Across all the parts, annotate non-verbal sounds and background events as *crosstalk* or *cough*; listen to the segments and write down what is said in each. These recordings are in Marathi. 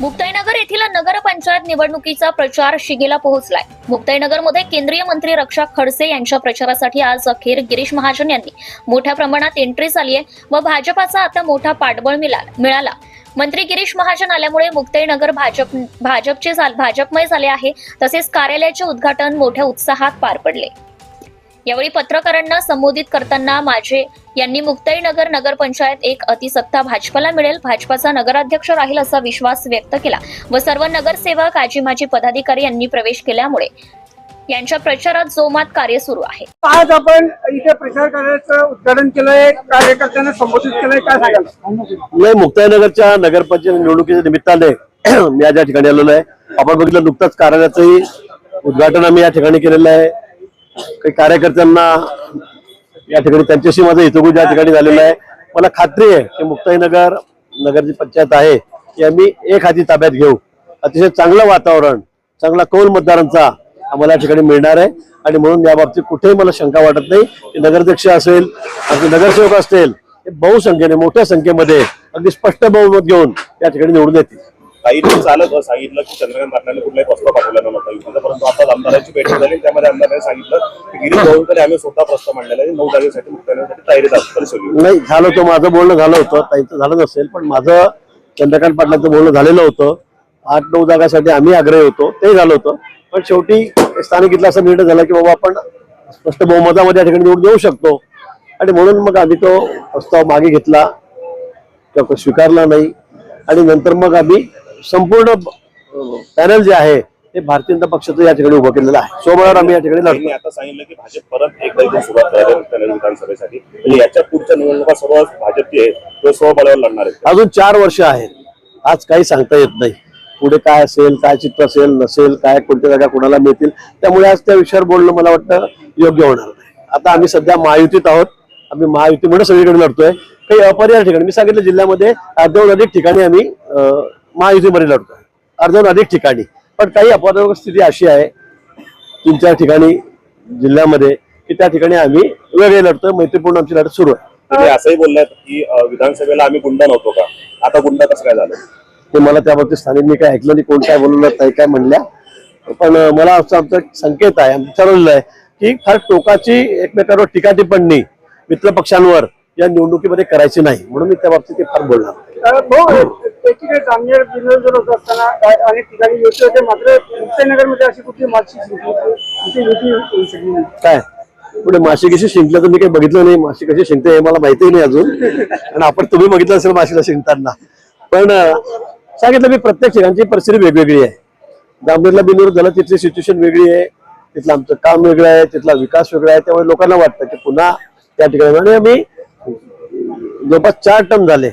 मुक्ताईनगर येथील नगरपंचायत निवडणुकीचा प्रचार शिगेला पोहोचलाय. मुक्ताईनगरमध्ये केंद्रीय मंत्री रक्षा खडसे यांच्या प्रचारासाठी आज अखेर गिरीश महाजन यांनी मोठ्या प्रमाणात एंट्री झाली आहे व भाजपाचा आता मोठा पाठबळ मिळाला मिळाला. मंत्री गिरीश महाजन आल्यामुळे मुक्ताईनगर भाजप भाजपचे झाल- भाजपमय झाले आहे. तसेच कार्यालयाचे उद्घाटन मोठ्या उत्साहात पार पडले. यावेळी पत्रकारांना संबोधित करताना माझे यांनी मुक्ताईनगर नगरपंचायत एक अतिसत्ता भाजपला मिळेल. भाजपाचा नगराध्यक्ष राहील असा विश्वास व्यक्त केला व सर्व नगरसेवक आजी माजी पदाधिकारी यांनी प्रवेश केल्यामुळे यांच्या प्रचारात जोमात कार्य सुरू आहे. आज आपण इथे प्रचार कार्याचं उद्घाटन केलंय कार्यकर्त्यांना संबोधित केलंय काय सांगाल? नाही मुक्ताईनगरच्या नगरपंचायत निवडणुकीच्या निमित्ताने मी आज या ठिकाणी आलेलो आहे. आपण बघितलं नुकतंच कार्यालयाचंही उद्घाटन आम्ही या ठिकाणी केलेलं आहे. काही कार्यकर्त्यांना या ठिकाणी त्यांच्याशी माझं हितगुज या ठिकाणी झालेलं आहे. मला खात्री आहे की मुक्ताईनगर नगर जी पंचायत आहे ती आम्ही एक हाती ताब्यात घेऊ. अतिशय चांगलं वातावरण चांगला कौल मतदारांचा आम्हाला या ठिकाणी मिळणार आहे. आणि म्हणून या बाबतीत कुठेही मला शंका वाटत नाही की नगराध्यक्ष असेल अगदी नगरसेवक असतील हे बहुसंख्येने मोठ्या संख्येमध्ये अगदी स्पष्ट बहुमत घेऊन या ठिकाणी निवडून येतील. काही दिवस सांगितलं की चंद्रकांत पाटलांनी कुठलाही प्रस्ताव पाठवला नव्हता युतीचा परंतु आता आमदारांची बैठक झाली त्यामध्ये आमदारांनी सांगितलं की गिरीश भाऊंकडे आम्ही स्वतः प्रस्ताव मांडलेला आहे. नऊ जागेसाठी मुक्ताईनगरसाठी तयारी नाही झालं होतं. माझं बोलणं झालं होतं. त्यांचं झालं नसेल पण माझं चंद्रकांत पाटलांचं बोलणं झालेलं होतं. आठ नऊ जागासाठी आम्ही आग्रही होतो. ते झालं होतं. पण शेवटी स्थानिक इथला असा निर्णय झाला की बाबा आपण स्पष्ट बहुमतामध्ये या ठिकाणी निवडून देऊ शकतो. आणि म्हणून मग आम्ही तो प्रस्ताव मागे घेतला. किंवा स्वीकारला नाही. आणि नंतर मग आम्ही संपूर्ण पॅनल जे आहे ते भारतीय जनता पक्षाचं या ठिकाणी उभं केलेलं आहे. सोमवार आम्ही या ठिकाणी लढतो. आता सांगितलं की भाजप परत एकदा इथून सुरुवात करायला विधानसभेसाठी. म्हणजे याच्या पुढच्या निवडणुका सर्व भाजपची आहे तो स्वबळावर लढणार आहेत. अजून चार वर्ष आहेत. आज काही सांगता येत नाही. पुढे काय असेल काय चित्र असेल नसेल काय कोणत्या जागा कोणाला मिळतील त्यामुळे आज त्या विषयावर बोलणं मला वाटतं योग्य होणार नाही. आता आम्ही सध्या महायुतीत आहोत. आम्ही महायुतीमुळे सगळीकडे लढतोय. काही अपरिहार ठिकाणी मी सांगितलं जिल्ह्यामध्ये अर्ध्याहून अधिक ठिकाणी आम्ही महायुतीमध्ये लढतोय. अर्ध्याहून अधिक ठिकाणी. पण काही अपवादात्मक स्थिती अशी आहे तीन चार ठिकाणी जिल्ह्यामध्ये की त्या ठिकाणी आम्ही वेगळे लढतोय मैत्रीपूर्ण आमची लढत सुरू आहे. तुम्ही असंही बोललात की अं, विधानसभेला आम्ही गुंडा नव्हतो का? आता गुंडा कसं काय झालं? ते मला त्याबाबतीत स्थानिक मी काय ऐकलं नाही कोण काय बोललं नाही काय म्हणल्या. पण अं, मला असं आमचा संकेत आहे आम्ही ठरवलेलं आहे की फार टोकाची एकमेकांवर टीका टिप्पणी मित्र पक्षांवर या निवडणुकीमध्ये करायची नाही म्हणून मी त्या बाबतीत ते फार बोलणार. एकीकडे जामनेर असताना अनेक ठिकाणी युती होते. मात्र मुक्ताईनगरमध्ये अशी कुठली युती होऊ शकली नाही. काय? पुढे माशी कशी शिंकलं तर मी काही बघितलं नाही. माशी कशी शिंकते हे मला माहितीही नाही अजून. आणि आपण तुम्ही बघितलं असेल माशीला शिंकताना. पण सांगितलं मी प्रत्येक ठिकाणची परिस्थिती वेगवेगळी आहे. दामनेरला बिनूर झालं तिथली सिच्युएशन वेगळी आहे. तिथलं आमचं काम वेगळं आहे तिथला विकास वेगळा आहे. त्यामुळे लोकांना वाटतं की पुन्हा त्या ठिकाणी आणि आम्ही जवळपास चार टर्म झाले.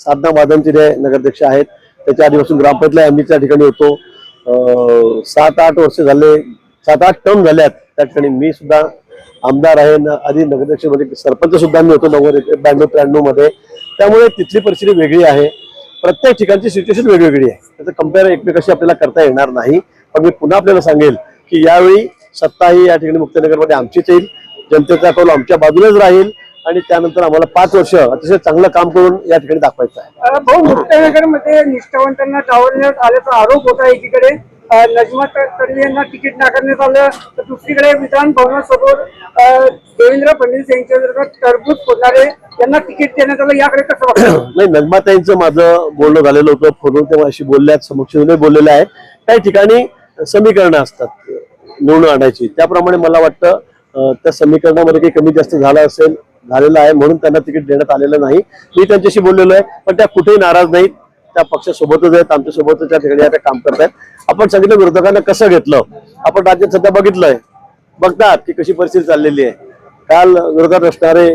साधना वादनचे जे नगराध्यक्ष आहेत त्याच्या आधीपासून ग्रामपंचायत आम्ही त्या ठिकाणी होतो. सात आठ वर्ष झाले सात आठ टर्म झाल्यात त्या ठिकाणी. मी सुद्धा आमदार आहे आधी नगराध्यक्ष म्हणजे सरपंच सुद्धा मी होतो नव्वद ब्याण्णव त्र्याण्णवमध्ये. त्यामुळे तिथली परिस्थिती वेगळी आहे. प्रत्येक ठिकाणची सिच्युएशन वेगवेगळी आहे. त्याचं कंपेअर एकमेकाशी आपल्याला करता येणार नाही. पण मी पुन्हा आपल्याला सांगेल की यावेळी सत्ता ही या ठिकाणी मुक्तनगरमध्ये आमचीच येईल. जनतेचा कौल आमच्या बाजूलाच राहील. आणि त्यानंतर आम्हाला पाच वर्ष अतिशय चांगलं काम करून या ठिकाणी दाखवायचं आहे. अं, भाऊ मुक्ताईनगरमध्ये निष्ठावंतांना डावलण्यात आल्याचा आरोप होता एकीकडे. नजमा तडवी यांना तिकीट नाकारण्यात आलं तर दुसरीकडे विधान भवनासमोर देवेंद्र फडणवीस यांच्या विरोधात टरबूज फोडणारे यांना तिकीट देण्यात आलं. याकडे कसं वाटतं *clears throat* नाही नगमाताईंचं माझं बोलणं झालेलं होतं. फोनवर ते माझ्याशी बोलल्यात समक्ष बोललेले आहेत काही ठिकाणी समीकरणं असतात निवडून आणायची. त्याप्रमाणे मला वाटतं त्या समीकरणामध्ये काही कमी जास्त झालं असेल झालेलं आहे म्हणून त्यांना तिकीट देण्यात आलेलं नाही. मी त्यांच्याशी बोललेलो आहे पण त्या कुठेही नाराज नाहीत. त्या पक्षासोबतच आहेत आमच्यासोबतच त्या ठिकाणी आता काम करतायत. आपण सांगितलं विरोधकांना कसं घेतलं? आपण राज्यात सध्या बघितलंय. बघतात की कशी परिस्थिती चाललेली आहे. काल विरोधात असणारे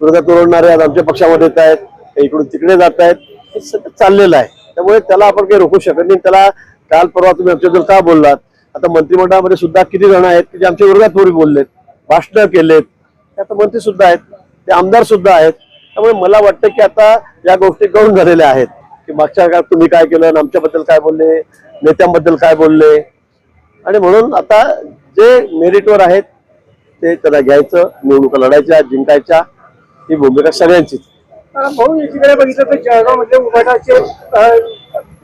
विरोधात ओरडणारे आज आमच्या पक्षामध्ये येत आहेत इकडून तिकडे जात आहेत. हे सगळं चाललेलं आहे. त्यामुळे त्याला आपण काही रोखू शकत नाही. त्याला काल परवा तुम्ही आमच्याबद्दल का बोललात? आता मंत्रिमंडळामध्ये सुद्धा किती जण आहेत की जे आमच्या विरोधात पूर्वी बोललेत भाषणं केलेत. आता मंत्री सुद्धा आहेत. ते आमदार सुद्धा आहेत. त्यामुळे मला वाटतं की आता या गोष्टी कळून झालेल्या आहेत. की मागच्या काळात तुम्ही काय केलं आमच्याबद्दल काय बोलले? नेत्यांबद्दल काय बोलले? आणि म्हणून आता जे मेरिटवर आहेत ते त्याला घ्यायचं निवडणुका लढायच्या जिंकायच्या ही भूमिका सगळ्यांचीच भाऊ एकीकडे बघितलं तर जळगावमध्ये उभाटाचे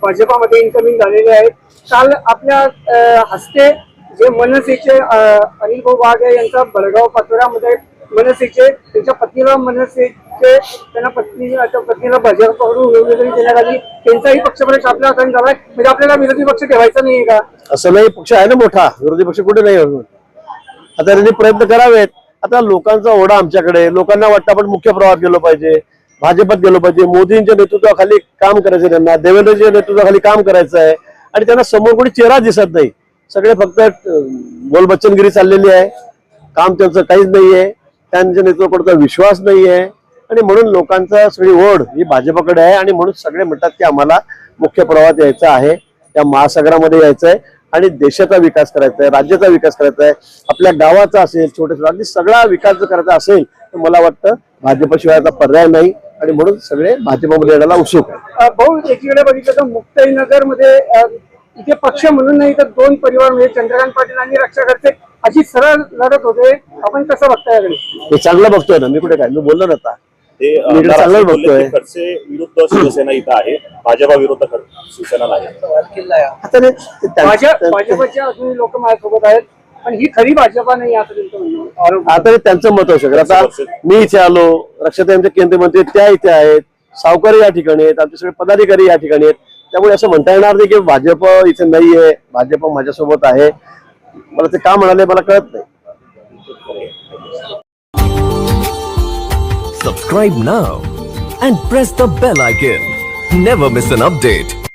भाजपामध्ये इन्कमिंग झालेले आहेत. काल आपल्या हस्ते जे मनसेचे अनिल भाऊ वाघ यांचा बडगाव पाचोऱ्यामध्ये मनसेचे त्यांच्या पत्नीला मनसेचे त्यांना पत्नी पत्नीला पत्नीला पकडून वेगवेगळी देण्यात आली. त्यांचाही पक्षप्रवेश आपल्या हाताने झालाय. म्हणजे आपल्याला विरोधी पक्ष ठेवायचा नाही का? असं नाही पक्ष आहे ना मोठा. विरोधी पक्ष कुठे नाही अजून. आता त्यांनी प्रयत्न करावेत. आता लोकांचा ओढा आमच्याकडे. लोकांना वाटतं आपण मुख्य प्रवाहात गेलो पाहिजे. भाजपात गेलो पाहिजे. मोदींच्या नेतृत्वाखाली काम करायचं त्यांना. देवेंद्रच्या नेतृत्वाखाली काम करायचं आहे. आणि त्यांना समोर कोणी चेहरा दिसत नाही. सगळे फक्त बोलबच्चनगिरी चाललेली आहे. काम त्यांचं काहीच नाहीये. त्यांच्या नेतृत्वाकडचा विश्वास नाहीये आणि म्हणून लोकांचा सगळी ओढ ही भाजपाकडे आहे आणि म्हणून सगळे म्हणतात की आम्हाला मुख्य प्रवाहात यायचं आहे त्या महासागरामध्ये यायचं आहे आणि देशाचा विकास करायचा आहे राज्याचा विकास करायचा आहे आपल्या गावाचा असेल छोटे अगदी सगळा विकास जर करायचा असेल तर मला वाटतं भाजपशिवायचा पर्याय नाही आणि म्हणून सगळे भाजपमध्ये येण्याला उत्सुक आहे भाऊ एकीकडे बघितलं तर मुक्ताईनगरमध्ये इथे पक्ष म्हणून नाही तर दोन परिवार म्हणजे चंद्रकांत पाटील आणि रक्षा करते अशी सरळ लढत होते. आपण कसं बघताय याकडे? हे चांगलं बघतोय ना. मी कुठे काय? मी बोललो ना आता. ते मी इकडे बघतोय. खडसे विरुद्ध शिवसेना इथं आहे. भाजपा विरुद्ध खड- शिवसेना नाही. आता ते- ते त्यांचं- भाजप भाजपचे अजूनही लोक माझ्यासोबत आहेत. पण ही खरी भाजपा नाही असं त्यांचं म्हणणं. आहे. आरोप आता ते त्यांचं मत असू शकत. आता मी इथे आलो. रक्षाताई आमचे केंद्रीय मंत्री आहेत, त्या इथे आहेत. सावकारी या ठिकाणी आहेत. आमचे सगळे पदाधिकारी या ठिकाणी आहेत. त्यामुळे असं म्हणता येणार नाही की भाजप इथे नाहीये. भाजप माझ्यासोबत आहे. मला ते का म्हणाले मला कळत नाही Subscribe now and press the bell icon. Never miss an update.